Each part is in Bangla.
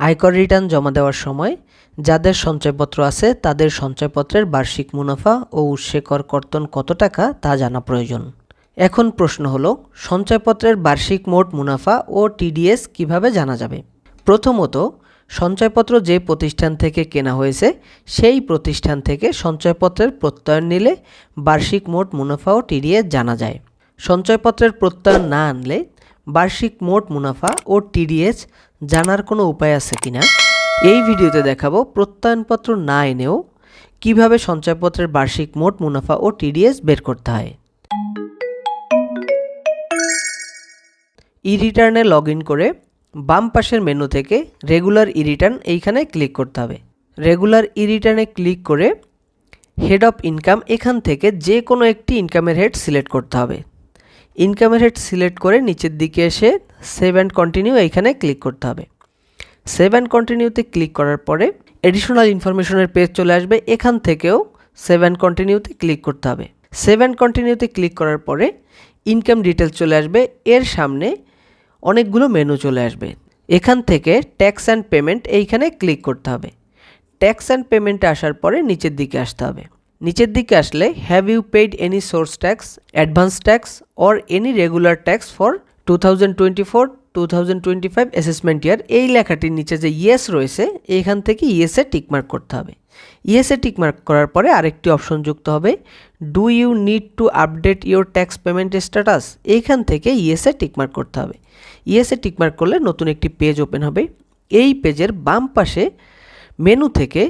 আয়কর রিটার্ন জমা দেওয়ার সময় যাদের সঞ্চয়পত্র আছে তাদের সঞ্চয়পত্রের বার্ষিক মুনাফা ও উৎসে কর কর্তন কত টাকা তা জানা প্রয়োজন। এখন প্রশ্ন হলো, সঞ্চয়পত্রের বার্ষিক মোট মুনাফা ও টিডিএস কীভাবে জানা যাবে? প্রথমত, সঞ্চয়পত্র যে প্রতিষ্ঠান থেকে কেনা হয়েছে, সেই প্রতিষ্ঠান থেকে সঞ্চয়পত্রের প্রত্যয়ন নিলে বার্ষিক মোট মুনাফা ও টিডিএস জানা যায়। সঞ্চয়পত্রের প্রত্যয়ন না আনলে বার্ষিক মোট মুনাফা ও টিডিএস জানার কোনো উপায় আছে কিনা? এই ভিডিওতে দেখাবো প্রত্যয়নপত্র না এনেও কীভাবে সঞ্চয়পত্রের বার্ষিক মোট মুনাফা ও টিডিএস বের করতে হয়। ই রিটার্নে লগ ইন করে বাম পাশের মেনু থেকে রেগুলার ই রিটার্ন এইখানে ক্লিক করতে হবে। রেগুলার ই রিটার্নে ক্লিক করে হেড অফ ইনকাম এখান থেকে যে কোনো একটি ইনকামের হেড সিলেক্ট করতে হবে। ইনকামের হেড সিলেক্ট করে নিচের দিকে এসে সেভ অ্যান্ড কন্টিনিউ এইখানে ক্লিক করতে হবে। সেভ অ্যান্ড কন্টিনিউতে ক্লিক করার পরে এডিশনাল ইনফরমেশনের পেজ চলে আসবে। এখান থেকেও সেভ অ্যান্ড কন্টিনিউতে ক্লিক করতে হবে। সেভ অ্যান্ড কন্টিনিউতে ক্লিক করার পরে ইনকাম ডিটেলস চলে আসবে। এর সামনে অনেকগুলো মেনু চলে আসবে। এখান থেকে ট্যাক্স অ্যান্ড পেমেন্ট এইখানে ক্লিক করতে হবে। ট্যাক্স অ্যান্ড পেমেন্টে আসার পরে নিচের দিকে আসতে হবে। নিচের দিকে আসলে have you paid any source tax advance tax or any regular tax for two thousand twenty four two thousand twenty five assessment year এই লেখাটির নিচে যে ইয়েস রয়েছে, এইখান থেকে ইয়েসে টিকমার্ক করতে হবে। ইয়েসে টিকমার্ক করার পরে আরেকটি অপশন যুক্ত হবে do you need to update your tax payment status এইখান থেকে ইয়েসে টিকমার্ক করতে হবে। ইয়েসে টিকমার্ক করলে নতুন একটি পেজ ওপেন হবে। এই পেজের বাম পাশে মেনু থেকে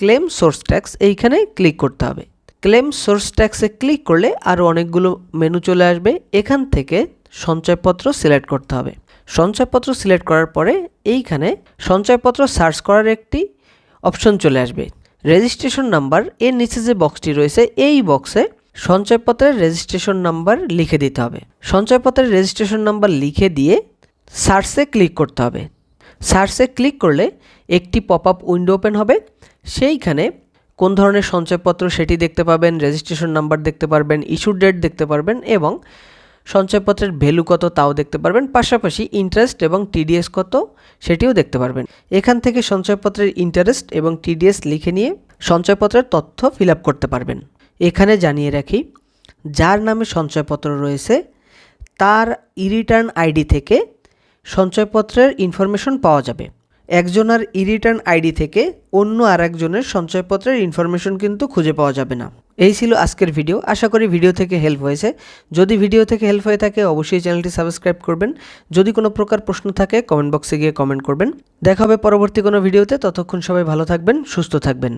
ক্লেম সোর্স ট্যাক্স এইখানে ক্লিক করতে হবে। ক্লেম সোর্স ট্যাক্সে ক্লিক করলে আরও অনেকগুলো মেনু চলে আসবে। এখান থেকে সঞ্চয়পত্র সিলেক্ট করতে হবে। সঞ্চয়পত্র সিলেক্ট করার পরে এইখানে সঞ্চয়পত্র সার্চ করার একটি অপশন চলে আসবে। রেজিস্ট্রেশন নাম্বার এর নিচে যে বক্সটি রয়েছে, এই বক্সে সঞ্চয়পত্রের রেজিস্ট্রেশন নাম্বার লিখে দিতে হবে। সঞ্চয়পত্রের রেজিস্ট্রেশন নাম্বার লিখে দিয়ে সার্চে ক্লিক করতে হবে। সার্চে ক্লিক করলে একটি পপ আপ উইন্ডো ওপেন হবে। সেইখানে কোন ধরনের সঞ্চয়পত্র সেটি দেখতে পাবেন রেজিস্ট্রেশন নাম্বার দেখতে পারবেন ইস্যু ডেট দেখতে পারবেন এবং সঞ্চয়পত্রের ভ্যালু কত তাও দেখতে পারবেন। পাশাপাশি ইন্টারেস্ট এবং টিডিএস কত সেটিও দেখতে পারবেন। এখান থেকে সঞ্চয়পত্রের ইন্টারেস্ট এবং টিডিএস লিখে নিয়ে সঞ্চয়পত্রের তথ্য ফিল করতে পারবেন। এখানে জানিয়ে রাখি, যার নামে সঞ্চয়পত্র রয়েছে, তার ই রিটার্ন আইডি থেকে সঞ্চয়পত্রের ইনফরমেশন পাওয়া যাবে। একজনের ই রিটার্ন আইডি থেকে অন্য আর একজনের সঞ্চয়পত্রের ইনফরমেশন কিন্তু খুঁজে পাওয়া যাবে না। এই ছিল আজকের ভিডিও। আশা করি ভিডিও থেকে হেল্প হয়েছে। যদি ভিডিও থেকে হেল্প হয়ে থাকে, অবশ্যই চ্যানেলটি সাবস্ক্রাইব করবেন। যদি কোনো প্রকার প্রশ্ন থাকে, কমেন্ট বক্সে গিয়ে কমেন্ট করবেন। দেখা হবে পরবর্তী কোনো ভিডিওতে। ততক্ষণ সবাই ভালো থাকবেন, সুস্থ থাকবেন।